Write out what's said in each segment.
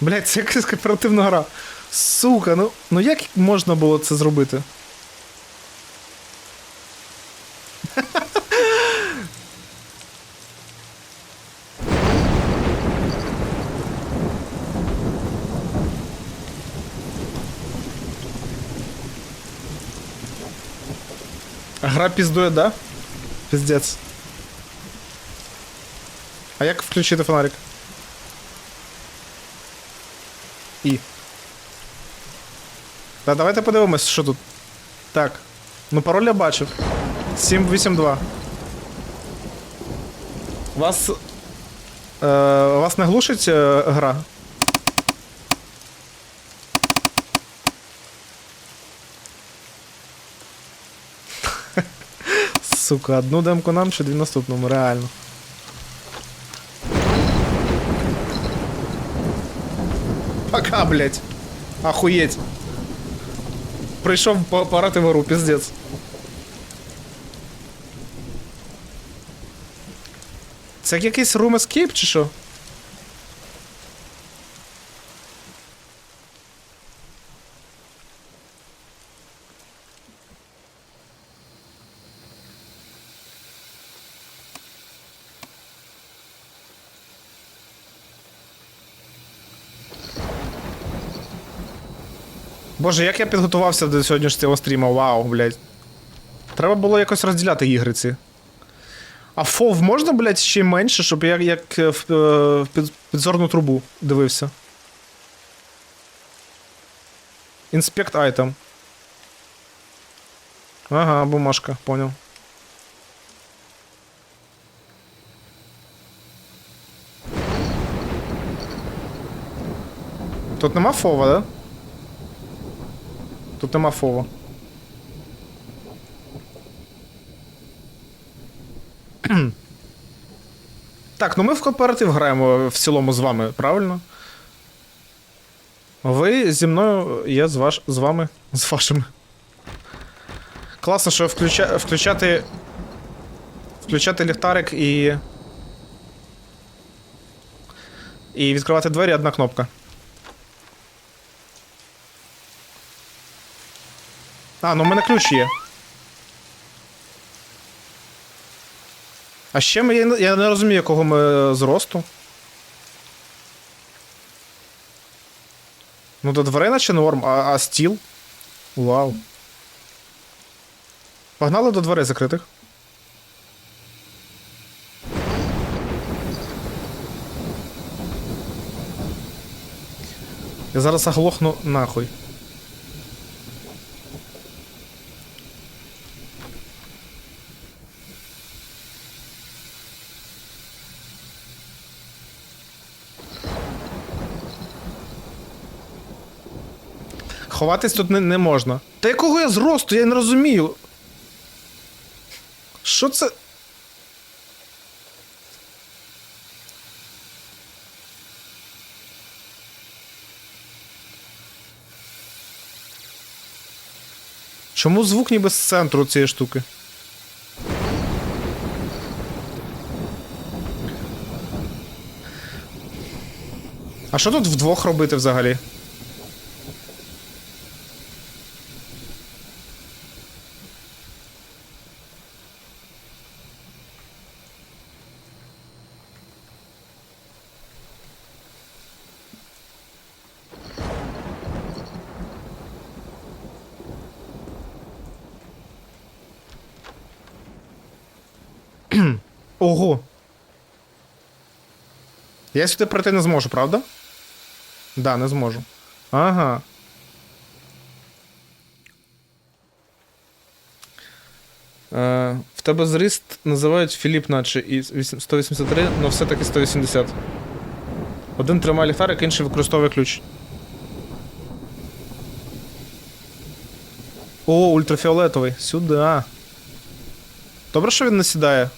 Блять, це якась кооперативна гра. Сука, ну, ну як можна було це зробити? Гра піздує, да? Піздець. А як включити фонарик? І. Та давайте подивимось, що тут. Так. Ну, пароль я бачив. 782. Вас. Е, вас не глушить е, гра? Сука, одну демку нам чи дві наступному, реально. Пока, блять. Охуеть. Прийшов по- и вору, пиздец. Це як якийсь room escape чи що? Боже, як я підготувався до сьогоднішнього стріму, вау, блядь. Треба було якось розділяти ігриці. А фов можна, блядь, ще менше, щоб я як е, в, е, в під, підзорну трубу дивився. Inspect item. Ага, бумажка, понял. Тут нема фова, да? Тут нема фова. так, ну ми в кооператив граємо в цілому з вами, правильно? Ви зі мною, я з, ваш, з вами, з вашими. Класно, що включа, включати. Включати ліхтарик і. І відкривати двері одна кнопка. А, ну в мене ключ є. А ще ми, я, не- розумію, якого ми зросту. Ну, до дверей наче норм, а, а стіл? Вау. Погнали до дверей закритих. Я зараз оглохну нахуй. Ховатись тут не, не можна. Та якого я зросту? Я не розумію. Що це? Чому звук ніби з центру цієї штуки? А що тут вдвох робити взагалі? Я сюди пройти не зможу, правда? Да, не зможу. Ага. Е, в тебе зріст називають Філіп, наче і 183, але все-таки 180. Один тримає ліхтарик, інший використовує ключ. О, ультрафіолетовий. Сюди. Добре, що він не сідає.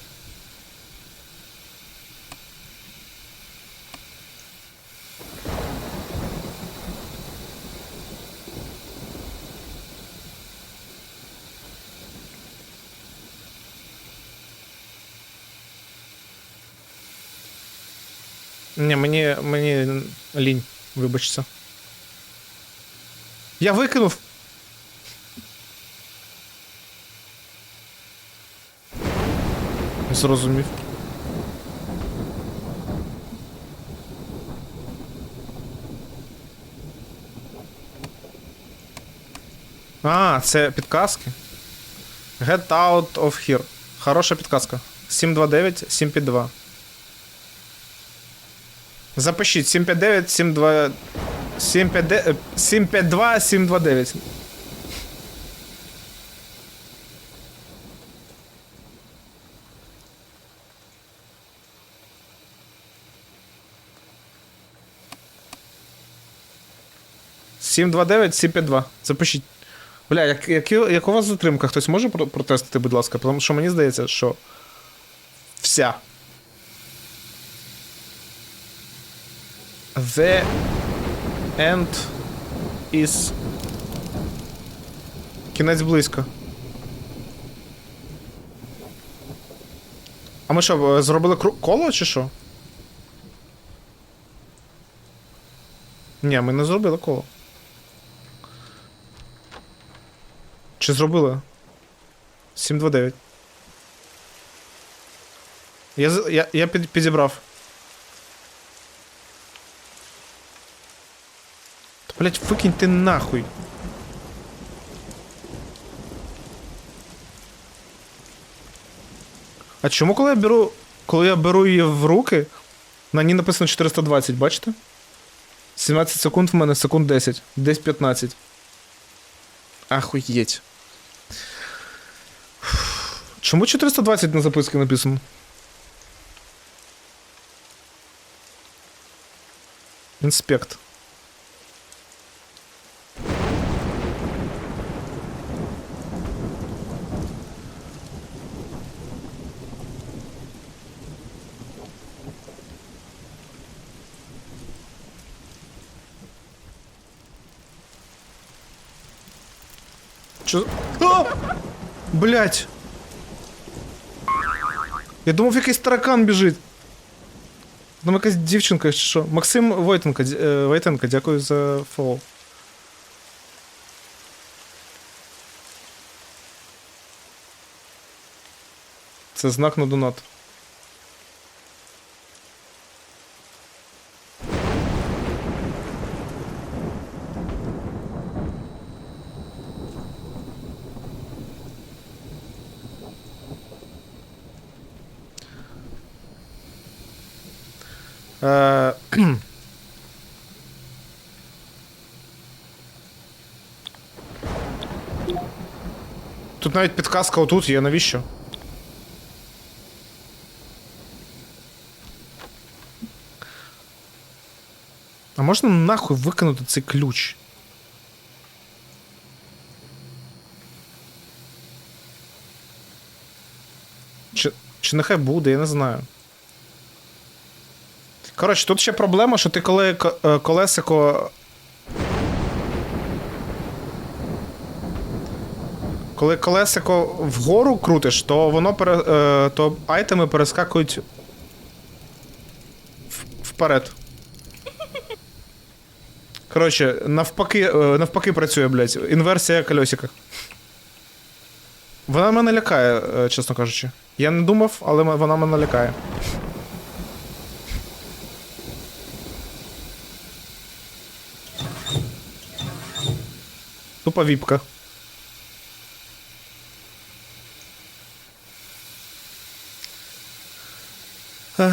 Ні, мені, мені лінь. Вибачся. Я викинув. Зрозумів. А, це підказки. Get out of here. Хороша підказка. 729, 752. Запишіть 759, 72. 759, 752, 729. Сім два дев'ять, сім п'ять два. Запишіть. Бля, як, як, як у вас затримка? Хтось може протестити, будь ласка? Тому що мені здається, що вся. The end is. Кінець близько. А ми що, е, зробили коло чи що? Ні, ми не зробили коло. Чи зробили? 729. Я, я, я під, підібрав. Блять, викинь ти нахуй. А чому, коли я беру. Коли я беру її в руки, на ній написано 420, бачите? 17 секунд в мене, секунд 10. Десь 15. Ахуєть. Чому 420 на записці написано? Інспект. Чо? А! Блять! Я думав, якийсь таракан біжить. Там якась дівчинка чи що. Максим Войтенко, е, Войтенко, дякую за фоллоу. Це знак на донат. Е, Тут навіть підказка отут є, навіщо? А можна нахуй викинути цей ключ? Чи, чи нехай буде, я не знаю. Коротше, тут ще проблема, що ти коли ко- е, колесико. Коли колесико вгору крутиш, то воно пере, е, то айтеми перескакують вперед. Коротше, навпаки, е, навпаки працює, блядь. Інверсія кольосика. Вона мене лякає, е, чесно кажучи. Я не думав, але вона мене лякає. Тупа віпка. Чесно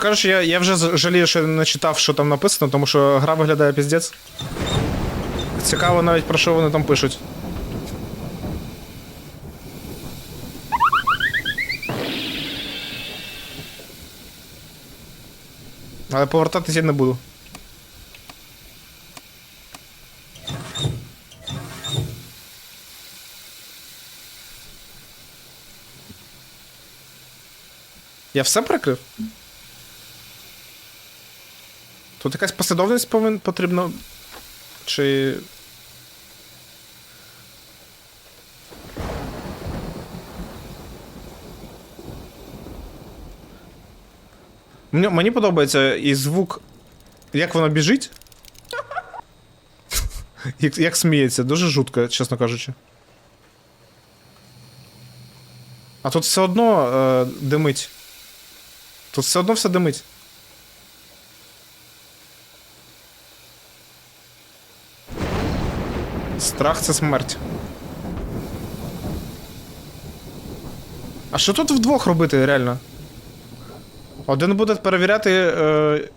кажучи, я, я вже жалію, що не читав, що там написано, тому що гра виглядає піздець. Цікаво навіть про що вони там пишуть. Але повертатися я не буду. Я все прикрив? Тут якась послідовність повин... потрібна. Чи. Мені, подобається і звук, як воно біжить. як, як сміється, дуже жутко, чесно кажучи. А тут все одно е, димить. Тут все одно все димить. Страх це смерть. А що тут вдвох робити, реально? Один буде перевіряти. Е...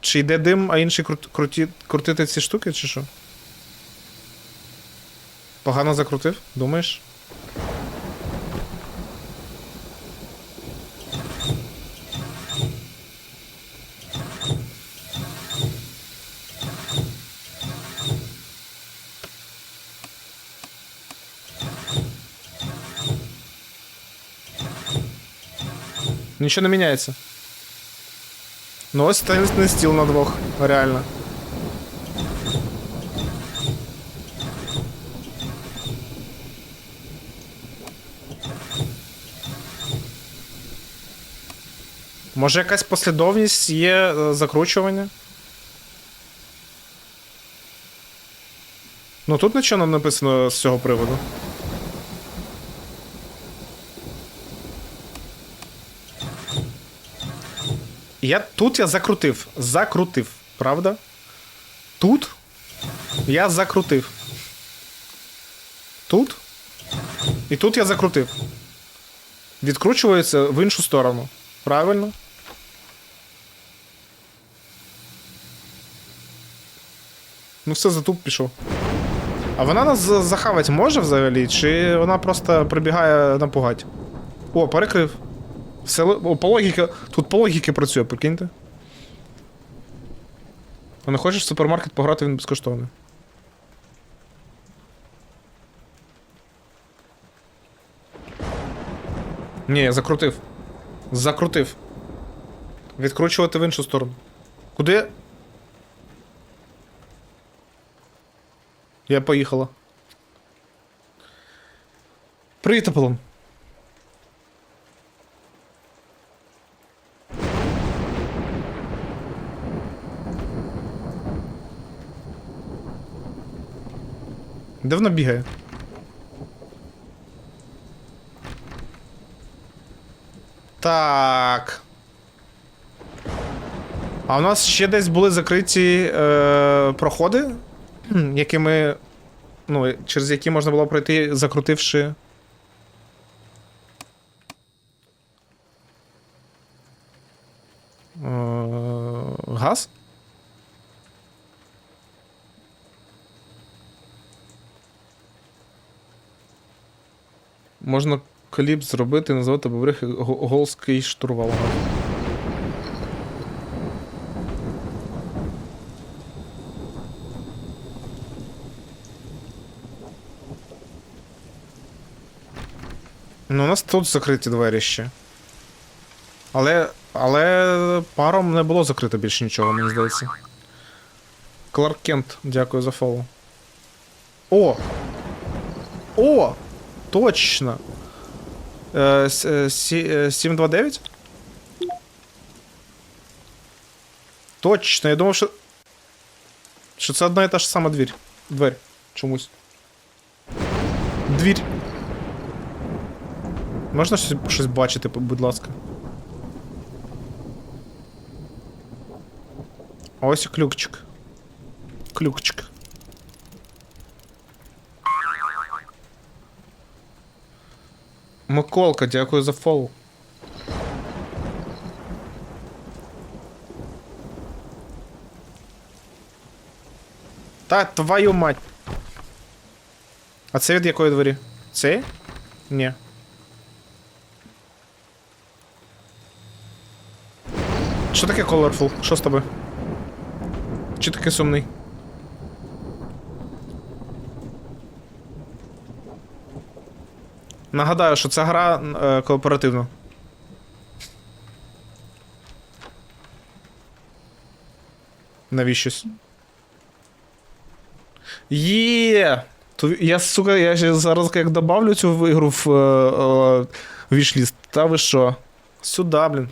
Чи йде дим, а інший крут... круті... крутити ці штуки, чи що? Погано закрутив, думаєш? Нічого не міняється. Ну ось тенісний стіл на двох, реально. Може якась послідовність є е, закручування? Ну тут нічого не написано з цього приводу. Я тут я закрутив. Закрутив, правда? Тут я закрутив. Тут. І тут я закрутив. Відкручується в іншу сторону. Правильно? Ну все, затуп пішов. А вона нас за- захавати може взагалі? Чи вона просто прибігає напугати? О, перекрив. Все, по логіки, тут по логіки працює, прикиньте. А не хочеш в супермаркет пограти, він безкоштовний. Ні, я закрутив. Закрутив. Відкручувати в іншу сторону. Куди? Я поїхала. Привіт, Де вона бігає? Так. А у нас ще десь були закриті е, проходи, якими. Ну, через які можна було пройти, закрутивши. Е, газ? Можна кліп зробити, і назвати бобрихи голський штурвал. Ну, у нас тут закриті двері ще. Але. Але паром не було закрито більше нічого, мені здається. Кларк Кент, дякую за фоллоу. О! О! Точно! Е, с- е, сі- е, 729? Точно, я думав, що. Що це одна і та ж сама двір. Двері. Чомусь. Двір. Можна щось, щось бачити, будь ласка. Ось і ключик. Ключик. Миколка, дякую за фолл. Та твою мать. А це від якої двері? Це? Ні. Що таке colorful? Що з тобою? Чи такий сумний? Нагадаю, що ця гра е, кооперативна. Навіщось. Є! То я, сука, я зараз як добавлю цю ігру в е, е, вішліст. Та ви що? Сюда, блін.